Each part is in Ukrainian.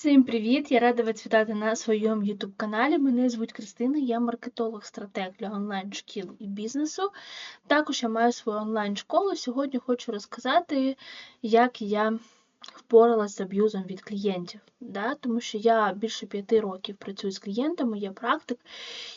Всім привіт! Я рада вас вітати на своєму YouTube каналі. Мене звуть Кристина, я маркетолог-стратег для онлайн-шкіл і бізнесу. Також я маю свою онлайн-школу. Сьогодні хочу розказати, як я впоралася з аб'юзом від клієнтів. Да? Тому що я більше п'яти років працюю з клієнтами, я практик.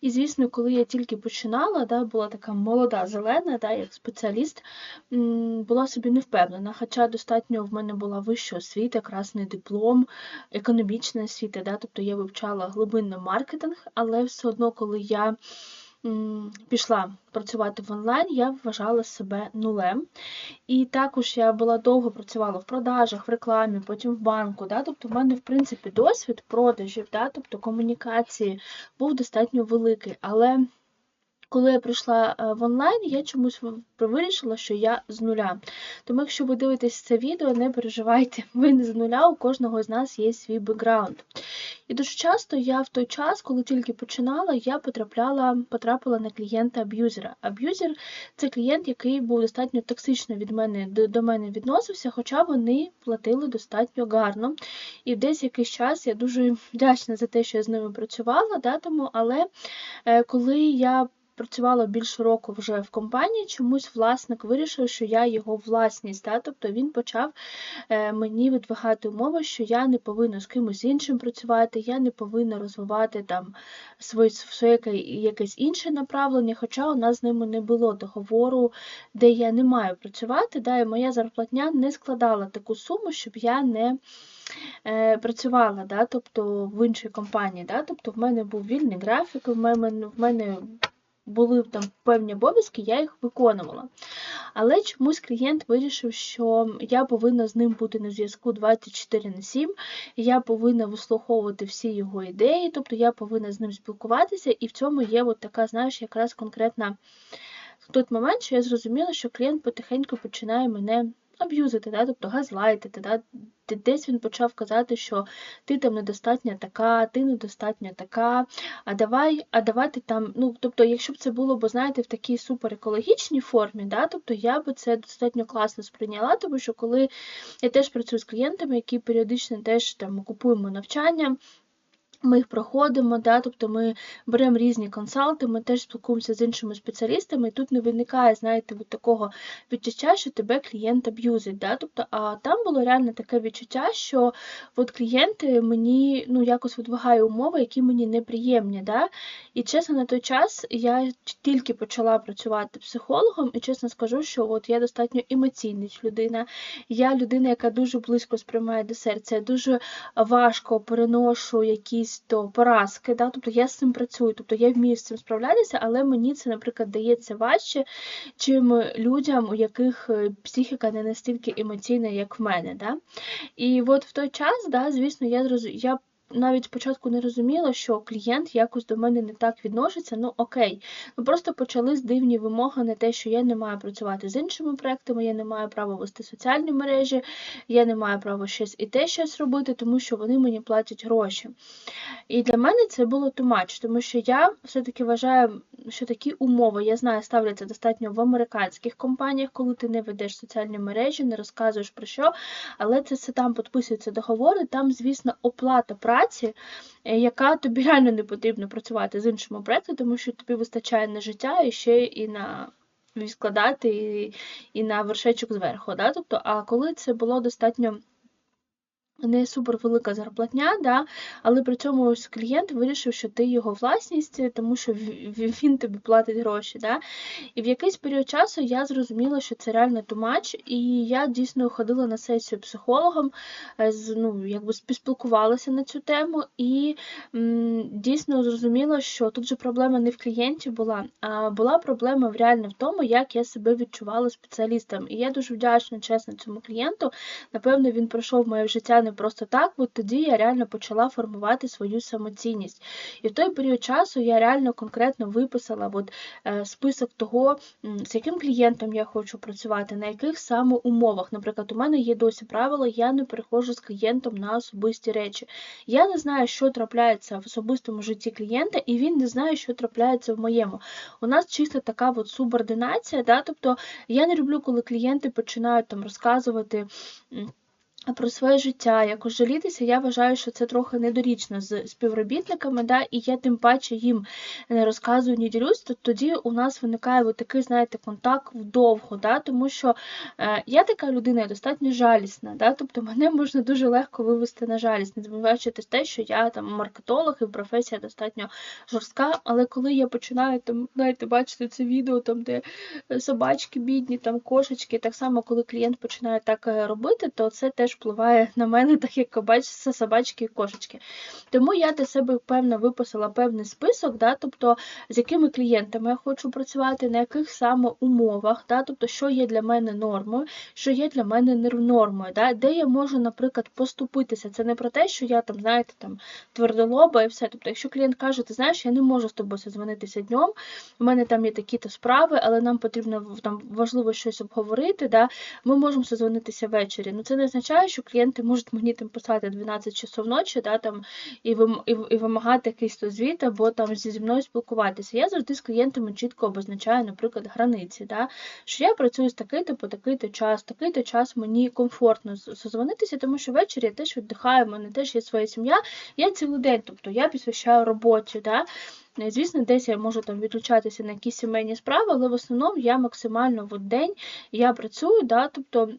І, звісно, коли я тільки починала, да, була така молода зелена, да, як спеціаліст, була собі не впевнена. Хоча достатньо в мене була вища освіта, красний диплом, економічна освіта, да, тобто я вивчала глибинний маркетинг, але все одно, коли я пішла працювати в онлайн, я вважала себе нулем. І також я була довго працювала в продажах, в рекламі, потім в банку. Да? Тобто в мене, в принципі, досвід продажів, да? тобто комунікації був достатньо великий. Але коли я прийшла е, в онлайн, я чомусь вирішила, що я з нуля. Тому, якщо ви дивитесь це відео, не переживайте, ви не з нуля, у кожного з нас є свій бекграунд. І дуже часто я в той час, коли тільки починала, я потрапляла, потрапила на клієнта-аб'юзера. Аб'юзер це клієнт, який був достатньо токсично від мене до, мене відносився, хоча вони платили достатньо гарно. І десь якийсь час я дуже вдячна за те, що я з ними працювала, да, тому, але е, коли я працювала більше року вже в компанії, чомусь власник вирішив, що я його власність. Да? Тобто він почав е, мені видвигати умови, що я не повинна з кимось іншим працювати, я не повинна розвивати там своє, своє якесь інше направлення, хоча у нас з ними не було договору, де я не маю працювати. Да? І моя зарплатня не складала таку суму, щоб я не. Е, працювала, да, тобто в іншій компанії, да, тобто в мене був вільний графік, в мене в мене були там певні обов'язки, я їх виконувала. Але чомусь клієнт вирішив, що я повинна з ним бути на зв'язку 24 на 7, я повинна вислуховувати всі його ідеї, тобто я повинна з ним спілкуватися, і в цьому є от така, знаєш, якраз конкретна в той момент, що я зрозуміла, що клієнт потихеньку починає мене аб'юзити, да? тобто газлайтити. Да? Десь він почав казати, що ти там недостатня така, ти недостатня така, а давай, а давай там, ну, тобто, якщо б це було, бо знаєте, в такій суперекологічній формі, да, тобто я би це достатньо класно сприйняла, тому що коли я теж працюю з клієнтами, які періодично теж там купуємо навчання. Ми їх проходимо, да, тобто ми беремо різні консалти, ми теж спілкуємося з іншими спеціалістами, і тут не виникає, знаєте, від такого відчуття, що тебе клієнт аб'юзить. Да? Тобто, а там було реально таке відчуття, що от клієнти мені ну, якось видвигають умови, які мені неприємні. Да? І чесно, на той час я тільки почала працювати психологом, і чесно скажу, що от я достатньо емоційна людина. Я людина, яка дуже близько сприймає до серця, я дуже важко переношу якісь якісь то поразки, да? тобто я з цим працюю, тобто я вмію з цим справлятися, але мені це, наприклад, дається важче, чим людям, у яких е, психіка не настільки емоційна, як в мене. Да? І от в той час, да, звісно, я я навіть спочатку не розуміла, що клієнт якось до мене не так відноситься, ну окей. Ми просто почали з дивні вимоги на те, що я не маю працювати з іншими проектами, я не маю права вести соціальні мережі, я не маю права щось і те щось робити, тому що вони мені платять гроші. І для мене це було тумач, тому що я все-таки вважаю, що такі умови, я знаю, ставляться достатньо в американських компаніях, коли ти не ведеш соціальні мережі, не розказуєш про що, але це все там підписуються договори, там, звісно, оплата праці праці, е, яка тобі реально не потрібно працювати з іншими проектами, тому що тобі вистачає на життя і ще і на відкладати, і, і на вершечок зверху. Да? Тобто, А коли це було достатньо не супервелика зарплатня, да, але при цьому ось клієнт вирішив, що ти його власність, тому що він тобі платить гроші. Да. І в якийсь період часу я зрозуміла, що це реально тумач, і я дійсно ходила на сесію психологом, е, ну, якби спілкувалася на цю тему, і м, дійсно зрозуміла, що тут же проблема не в клієнті була, а була проблема реально в тому, як я себе відчувала спеціалістом. І я дуже вдячна, чесно, цьому клієнту. Напевно, він пройшов моє життя не просто так, от тоді я реально почала формувати свою самоцінність. І в той період часу я реально конкретно виписала от, е, список того, з яким клієнтом я хочу працювати, на яких саме умовах. Наприклад, у мене є досі правило, я не переходжу з клієнтом на особисті речі. Я не знаю, що трапляється в особистому житті клієнта, і він не знає, що трапляється в моєму. У нас чисто така от субординація, да? тобто я не люблю, коли клієнти починають там розказувати про своє життя, якось жалітися, я вважаю, що це трохи недорічно з співробітниками, да, і я тим паче їм не розказую, не ділюсь, то тоді у нас виникає такий, знаєте, контакт вдовго, да, тому що е, я така людина достатньо жалісна, да, тобто мене можна дуже легко вивести на жалість, не забуваючи те, що я там маркетолог і професія достатньо жорстка, але коли я починаю там, знаєте, бачити це відео, там, де собачки бідні, там кошечки, так само, коли клієнт починає так е, робити, то це теж впливає на мене, так як бачите, собачки і кошечки. Тому я для себе певно виписала певний список, да, тобто з якими клієнтами я хочу працювати, на яких саме умовах, да, тобто, що є для мене нормою, що є для мене не нормою, да, де я можу, наприклад, поступитися. Це не про те, що я там, знаєте, там твердолоба і все. Тобто, якщо клієнт каже, ти знаєш, я не можу з тобою созвонитися днем, у мене там є такі-то справи, але нам потрібно там важливо щось обговорити, да, ми можемо созвонитися ввечері. Ну це не означає, що клієнти можуть мені там писати 12 часов ночі, да, там, і і, і вимагати якийсь то звіт, або там зі мною спілкуватися. Я завжди з клієнтами чітко обозначаю, наприклад, границі, да, що я працюю з такий-то по такий-то час, такий-то час мені комфортно созвонитися, тому що ввечері я теж віддихаю, в мене теж є своя сім'я, я цілий день, тобто я посвящаю роботі. Да, Звісно, десь я можу там відлучатися на якісь сімейні справи, але в основному я максимально в день я працюю, да, тобто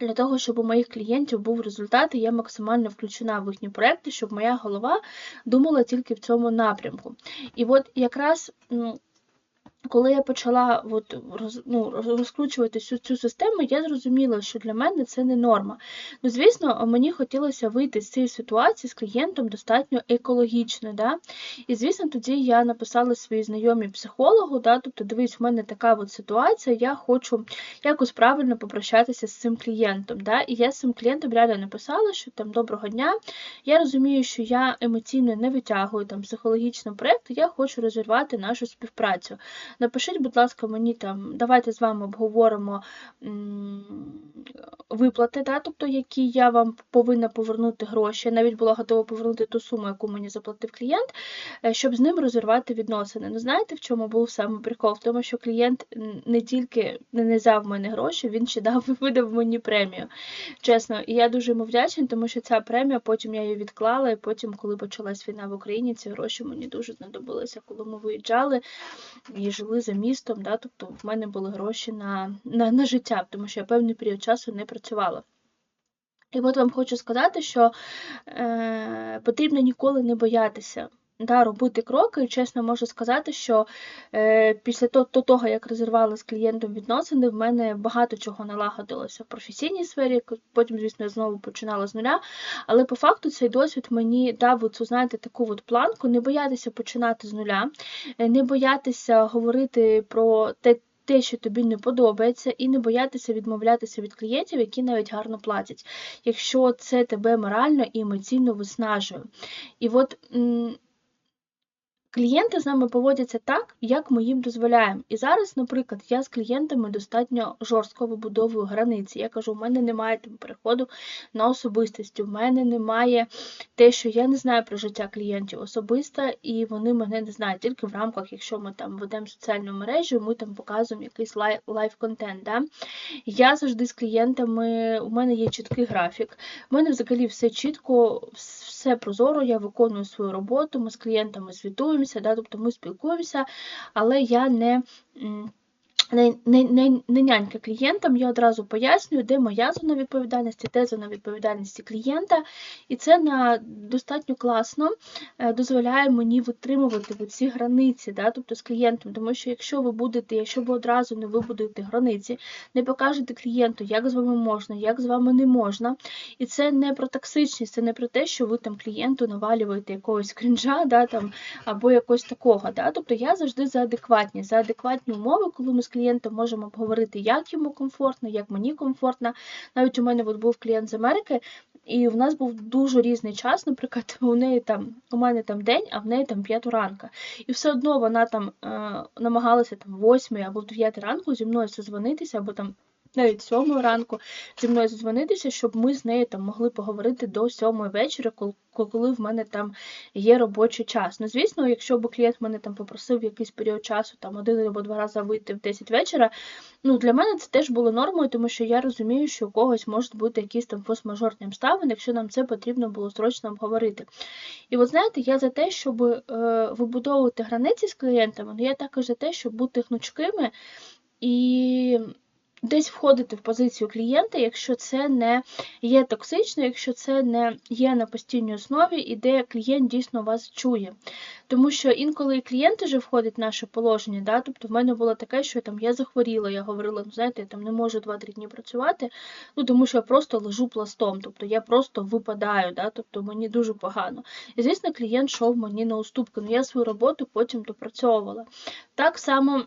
для того, щоб у моїх клієнтів був результат, і я максимально включена в їхні проекти, щоб моя голова думала тільки в цьому напрямку. І от якраз коли я почала от, роз, ну, розкручувати цю, цю систему, я зрозуміла, що для мене це не норма. Ну, Звісно, мені хотілося вийти з цієї ситуації з клієнтом достатньо екологічно. Да? І, звісно, тоді я написала своїй знайомій психологу, да? тобто, дивись, в мене така от ситуація, я хочу якось правильно попрощатися з цим клієнтом. Да? І я з цим клієнтом реально написала, що там доброго дня. Я розумію, що я емоційно не витягую там психологічний проєкт, я хочу розірвати нашу співпрацю. Напишіть, будь ласка, мені там, давайте з вами обговоримо виплати, да, тобто, які я вам повинна повернути гроші. Я навіть була готова повернути ту суму, яку мені заплатив клієнт, е, щоб з ним розірвати відносини. Ну, знаєте, в чому був саме прикол? В тому, що клієнт не тільки не взяв мене гроші, він ще дав видав мені премію. Чесно, і я дуже йому вдячна, тому що ця премія, потім я її відклала, і потім, коли почалась війна в Україні, ці гроші мені дуже знадобилися, коли ми виїжджали і жили за містом. Да, Тобто в мене були гроші на, на, на життя, тому що я певний період часу не працювала. І от вам хочу сказати, що е, потрібно ніколи не боятися да, робити кроки. І чесно можу сказати, що е, після того, як розірвала з клієнтом відносини, в мене багато чого налагодилося в професійній сфері, потім, звісно, я знову починала з нуля. Але по факту цей досвід мені дав оцю, знаєте, таку от планку, не боятися починати з нуля, е, не боятися говорити про те те, що тобі не подобається, і не боятися відмовлятися від клієнтів, які навіть гарно платять, якщо це тебе морально і емоційно виснажує. І от Клієнти з нами поводяться так, як ми їм дозволяємо. І зараз, наприклад, я з клієнтами достатньо жорстко вибудовую границі. Я кажу, у мене немає там переходу на особистість, у мене немає те, що я не знаю про життя клієнтів особисто, і вони мене не знають тільки в рамках, якщо ми там ведемо соціальну мережу, ми там показуємо якийсь лайв-контент. Да? Я завжди з клієнтами, у мене є чіткий графік. У мене взагалі все чітко, все прозоро, я виконую свою роботу, ми з клієнтами звітуємося, да, тобто ми спілкуємося, але я не не, не, не, не нянька клієнтам, я одразу пояснюю, де моя зона відповідальності, де зона відповідальності клієнта. І це на достатньо класно е, дозволяє мені витримувати ці границі, да, тобто з клієнтом. Тому що якщо ви будете, якщо ви одразу не вибудуєте границі, не покажете клієнту, як з вами можна, як з вами не можна. І це не про токсичність, це не про те, що ви там клієнту навалюєте якогось крінжа, да, там, або якось такого. Да. Тобто я завжди за адекватність, за адекватні умови, коли ми з клієнтом можемо обговорити, як йому комфортно, як мені комфортно. Навіть у мене от був клієнт з Америки, і в нас був дуже різний час. Наприклад, у неї там у мене там день, а в неї там 5 ранка. І все одно вона там е, намагалася там 8 або в 9 ранку зі мною созвонитися, або там навіть сьомої ранку зі мною задзвонитися, щоб ми з нею там могли поговорити до сьомої вечора, коли в мене там є робочий час. Ну, звісно, якщо б клієнт мене там попросив якийсь період часу, там один або два рази вийти в 10 вечора, ну для мене це теж було нормою, тому що я розумію, що у когось можуть бути якісь там форс-мажорні обставини, якщо нам це потрібно було срочно обговорити. І от знаєте, я за те, щоб е, вибудовувати границі з клієнтами, але ну, я також за те, щоб бути гнучкими і десь входити в позицію клієнта, якщо це не є токсично, якщо це не є на постійній основі і де клієнт дійсно вас чує. Тому що інколи і клієнт вже входить в наше положення, да? тобто в мене було таке, що там я захворіла, я говорила, ну знаєте, я там не можу 2-3 дні працювати, ну тому що я просто лежу пластом, тобто я просто випадаю, да? тобто мені дуже погано. І звісно, клієнт йшов мені на уступки, але я свою роботу потім допрацьовувала. Так само.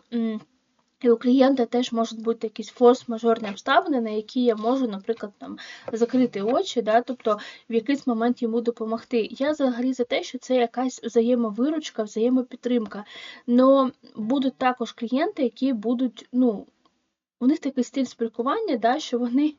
І у клієнта теж можуть бути якісь форс-мажорні обставини, на які я можу, наприклад, там закрити очі, да, тобто в якийсь момент йому допомогти. Я взагалі за те, що це якась взаємовиручка, взаємопідтримка. Но будуть також клієнти, які будуть, ну у них такий стиль спілкування, да, що вони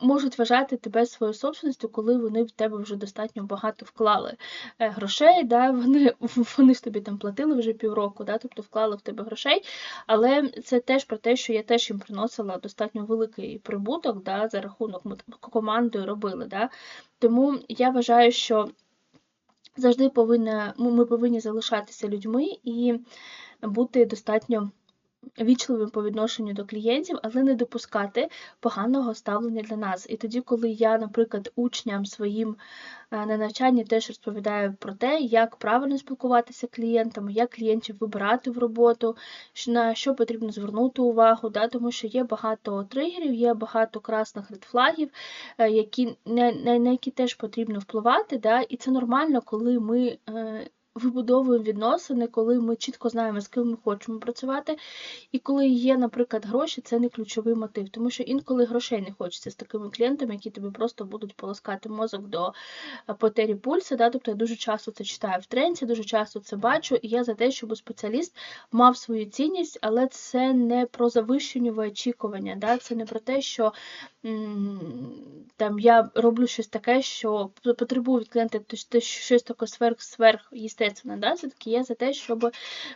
можуть вважати тебе своєю собственністю, коли вони в тебе вже достатньо багато вклали е, грошей. Да, Вони вони ж тобі там платили вже півроку, да, тобто вклали в тебе грошей. Але це теж про те, що я теж їм приносила достатньо великий прибуток да, за рахунок ми командою робили. Да. Тому я вважаю, що завжди повинна, ми повинні залишатися людьми і бути достатньо вічливим по відношенню до клієнтів, але не допускати поганого ставлення для нас. І тоді, коли я, наприклад, учням своїм е, на навчанні теж розповідаю про те, як правильно спілкуватися з клієнтами, як клієнтів вибирати в роботу, на що потрібно звернути увагу, да, тому що є багато тригерів, є багато красних редфлагів, е, які, на, на які теж потрібно впливати. Да, І це нормально, коли ми. Вибудовуємо відносини, коли ми чітко знаємо, з ким ми хочемо працювати. І коли є, наприклад, гроші, це не ключовий мотив, тому що інколи грошей не хочеться з такими клієнтами, які тобі просто будуть полоскати мозок до е, потері пульсу. Да? Тобто я дуже часто це читаю в тренді, дуже часто це бачу, і я за те, щоб спеціаліст мав свою цінність, але це не про завищеннєве очікування. Да? Це не про те, що там я роблю щось таке, що потребую від клієнта щось таке сверх сверх естественно. Да? Все-таки я за те, щоб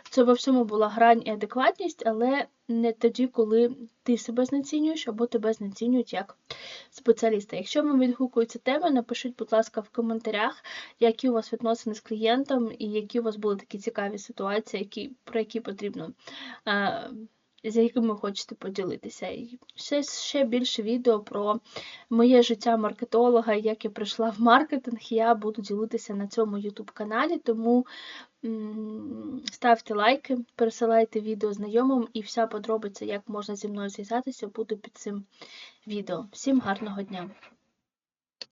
це во всьому була грань і адекватність, але не тоді, коли ти себе знецінюєш або тебе знецінюють як спеціаліста. Якщо вам відгукується тема, напишіть, будь ласка, в коментарях, які у вас відносини з клієнтом і які у вас були такі цікаві ситуації, які, про які потрібно з якими хочете поділитися. І ще, ще більше відео про моє життя маркетолога, як я прийшла в маркетинг, я буду ділитися на цьому YouTube каналі, тому ставте лайки, пересилайте відео знайомим і вся подробиця, як можна зі мною зв'язатися, буде під цим відео. Всім гарного дня!